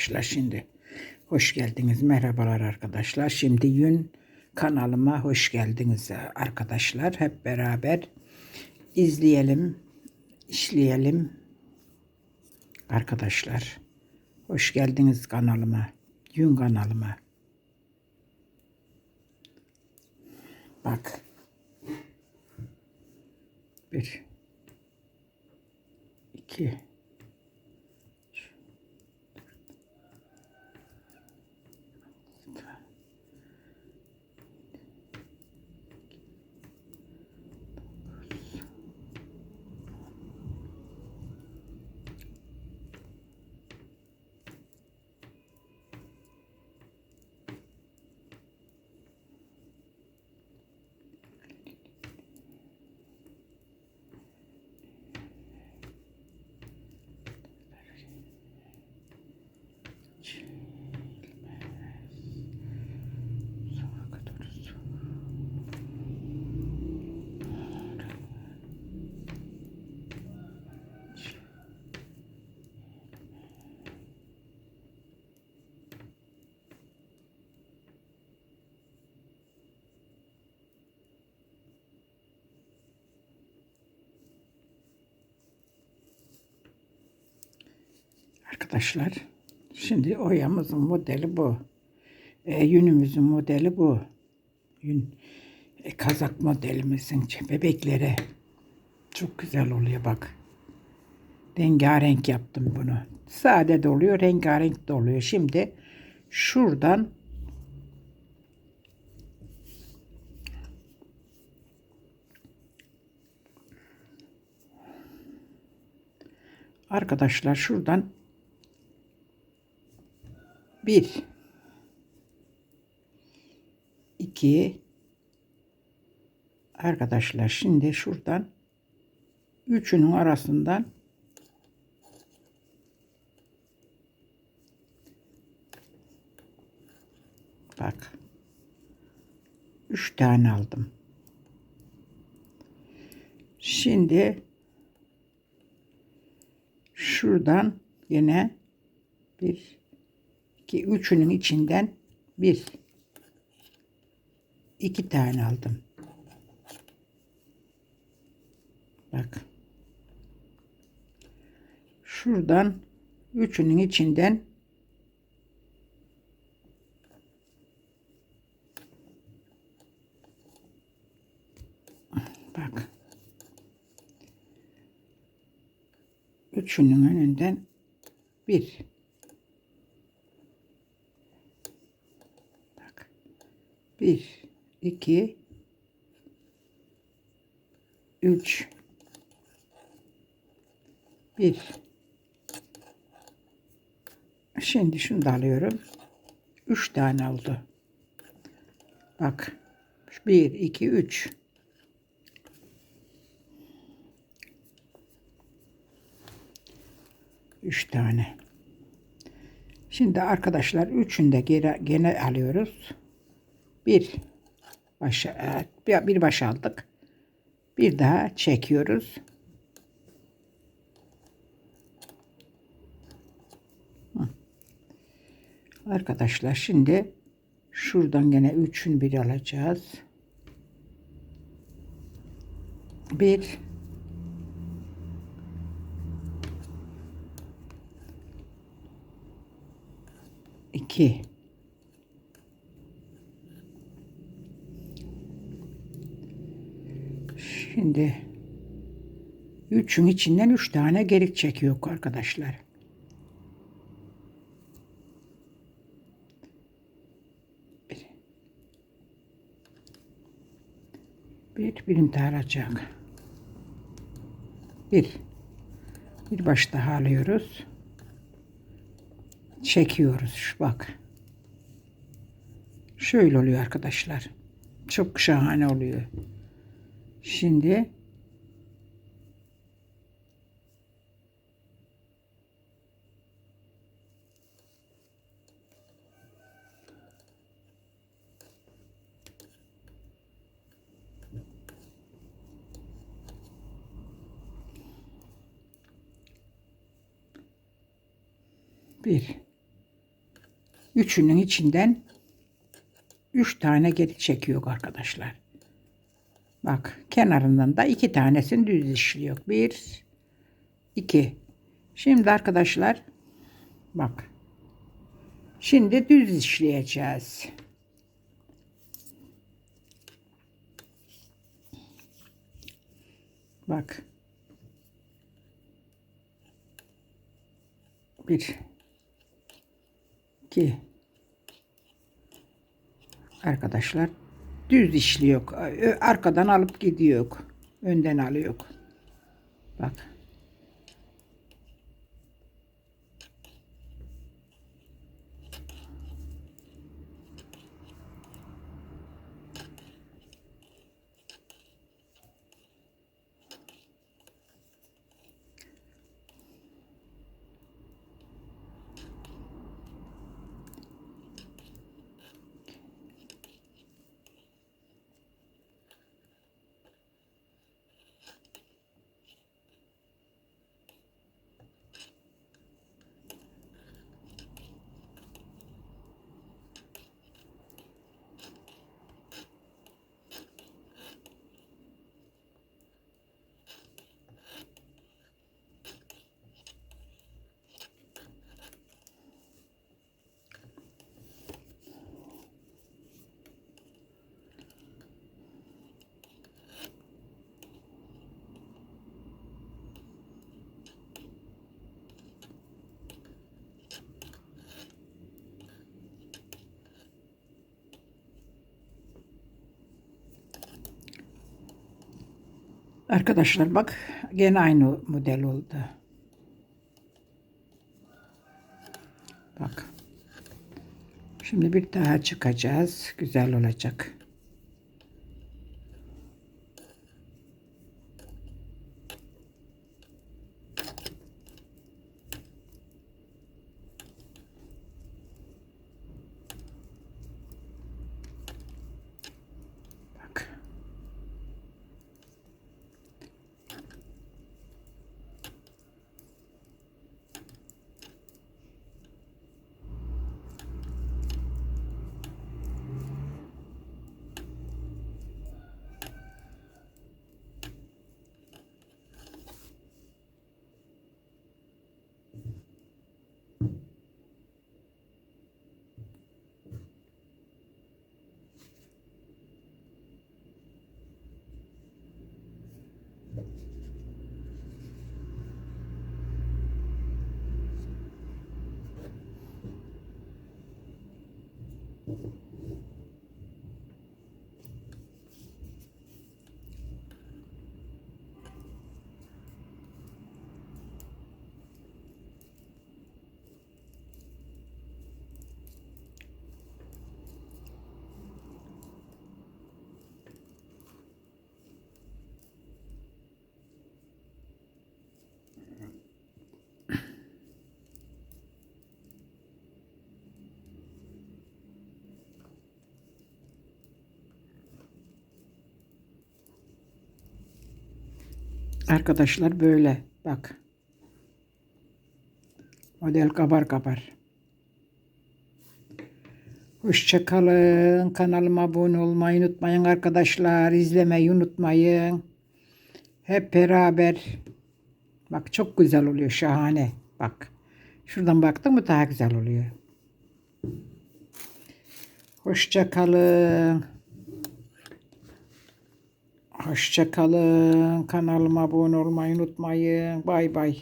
arkadaşlar şimdi. Hoş geldiniz. Merhabalar arkadaşlar. Şimdi Yün kanalıma hoş geldiniz arkadaşlar. Hep beraber izleyelim, işleyelim. Arkadaşlar. Hoş geldiniz kanalıma. Yün kanalıma. Bak. Bir. iki. Arkadaşlar şimdi oyamızın modeli bu. E, yünümüzün modeli bu. Yün e, kazak modelimizin bebeklere çok güzel oluyor bak. Rengarenk yaptım bunu. Sade de oluyor, rengarenk de oluyor. Şimdi şuradan Arkadaşlar şuradan bir. İki. Arkadaşlar şimdi şuradan üçünün arasından bak. Üç tane aldım. Şimdi şuradan yine bir iki üçünün içinden bir iki tane aldım. Bak. Şuradan üçünün içinden bak. Üçünün önünden bir. Bir, iki, üç, bir. Şimdi şunu da alıyorum. Üç tane oldu. Bak. Bir, iki, üç. Üç tane. Şimdi arkadaşlar üçünü de gene alıyoruz. Bir başa, evet, bir, baş aldık. Bir daha çekiyoruz. Arkadaşlar şimdi şuradan gene üçün bir alacağız. Bir 2 Şimdi üçün içinden üç tane gerik çekiyor arkadaşlar. Bir, bir birini daha alacak. Bir. Bir baş daha alıyoruz çekiyoruz. Şu bak. Şöyle oluyor arkadaşlar. Çok şahane oluyor. Şimdi bir üçünün içinden üç tane geri çekiyor arkadaşlar. Bak kenarından da iki tanesini düz işliyor. Bir, iki. Şimdi arkadaşlar bak. Şimdi düz işleyeceğiz. Bak. Bir. iki. Arkadaşlar düz işliyor. Ö- Arkadan alıp gidiyor. Önden alıyor. Bak. Arkadaşlar bak gene aynı model oldu. Bak. Şimdi bir daha çıkacağız. Güzel olacak. Bak. Arkadaşlar böyle bak. Model kabar kabar. Hoşçakalın. Kanalıma abone olmayı unutmayın arkadaşlar. İzlemeyi unutmayın. Hep beraber. Bak çok güzel oluyor. Şahane. Bak. Şuradan baktın mı daha güzel oluyor. Hoşçakalın. Hoşçakalın. Kanalıma abone olmayı unutmayın. Bay bay.